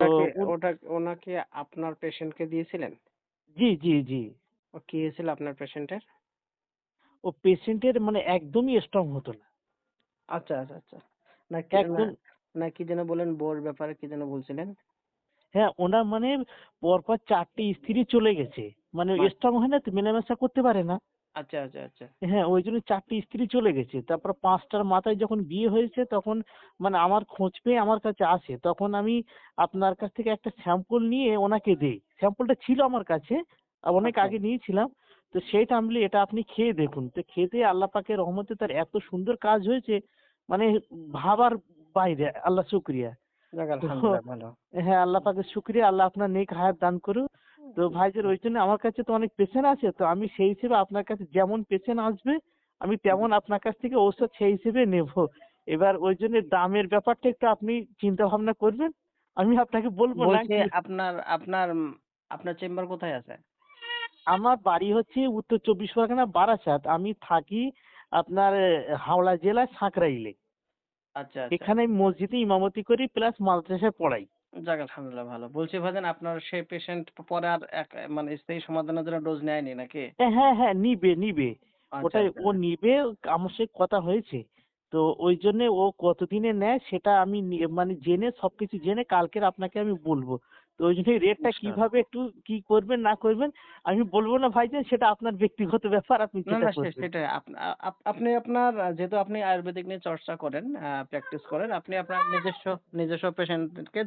তো ওটাকে ওটা ওনাকে আপনার পেশেন্টকে দিয়েছিলেন? জি জি জি। ও কি হয়েছিল আপনার পেশেন্টের ও পেশেন্টের মানে একদমই স্ট্রং হতো না। আচ্ছা আচ্ছা আচ্ছা। না কি একদম না- কি যেন বলেন বোর ব্যাপারে কি যেন বলছিলেন? হ্যাঁ ওনার মানে পরপর চারটে স্ত্রী চলে গেছে। মানে আচ্ছা। স্ট্রং হয় না তো মেলামেশা করতে পারে না। আচ্ছা আচ্ছা আচ্ছা। হ্যাঁ ওই জন্য চারটে স্ত্রী চলে গেছে। তারপর পাঁচটার মাথায় যখন বিয়ে হয়েছে তখন মানে আমার খোঁজ পেয়ে আমার কাছে আসে। তখন আমি আপনার কাছ থেকে একটা স্যাম্পল নিয়ে ওনাকে দেই। স্যাম্পলটা ছিল আমার কাছে অনেক আচ্ছা। আগে নিয়েছিলাম। তো সেইটা আমি বলি, এটা আপনি খেয়ে দেখুন। তো খেতে আল্লাহ পাকের রহমতে তার এত সুন্দর কাজ হয়েছে মানে ভাবার বাইরে আল্লাহ শুক্রিয়া। হ্যাঁ আল্লাহ পাকের শুক্রিয়া আল্লাহ আপনার নেক হায়াত দান করুক। তো ভাইদের ওই জন্য আমার কাছে তো অনেক পেশেন্ট আছে তো আমি সেই হিসেবে আপনার কাছে যেমন পেশেন্ট আসবে আমি তেমন আপনার কাছ থেকে ঔষধ সেই হিসেবে নেব। এবার ওই জন্য দামের ব্যাপারটা একটু আপনি চিন্তা ভাবনা করবেন আমি আপনাকে বলব না আপনার আপনার আপনার চেম্বার কোথায় আছে? আমার বাড়ি হচ্ছে উত্তর চব্বিশ পরগনা বারাসাত। আমি থাকি আপনার হাওড়া জেলার সাঁকরাইলে। আচ্ছা আচ্ছা। এখানে মসজিদে ইমামতি করি প্লাস মাদ্রাসায় পড়াই। যাক আলহামদুলিল্লাহ ভালো। বলছি ভাইজান আপনার সেই পেশেন্ট পরে আর এক মানে স্থায়ী সমাধানের জন্য ডোজ নেয়নি নাকি? হ্যাঁ, হ্যাঁ হ্যাঁ নিবে নিবে। আচ্ছা, ওটাই আচ্ছা। ও নিবে আমার সাথে কথা হয়েছে। তো ওই জন্য ও কতদিনে নেয় সেটা আমি মানে জেনে সবকিছু জেনে কালকের আপনাকে আমি বলব। তো ওই জন্য রেটটা আচ্ছা। কীভাবে একটু কি করবেন না করবেন আমি বলব না ভাইজান সেটা আপনার ব্যক্তিগত ব্যাপার আপনি যেটা করবেন। আপ- আপনি আপনার যেহেতু আপনি আয়ুর্বেদিক নিয়ে চর্চা করেন প্র্যাকটিস করেন আপনি আপনার নিজস্ব নিজস্ব পেশেন্টকে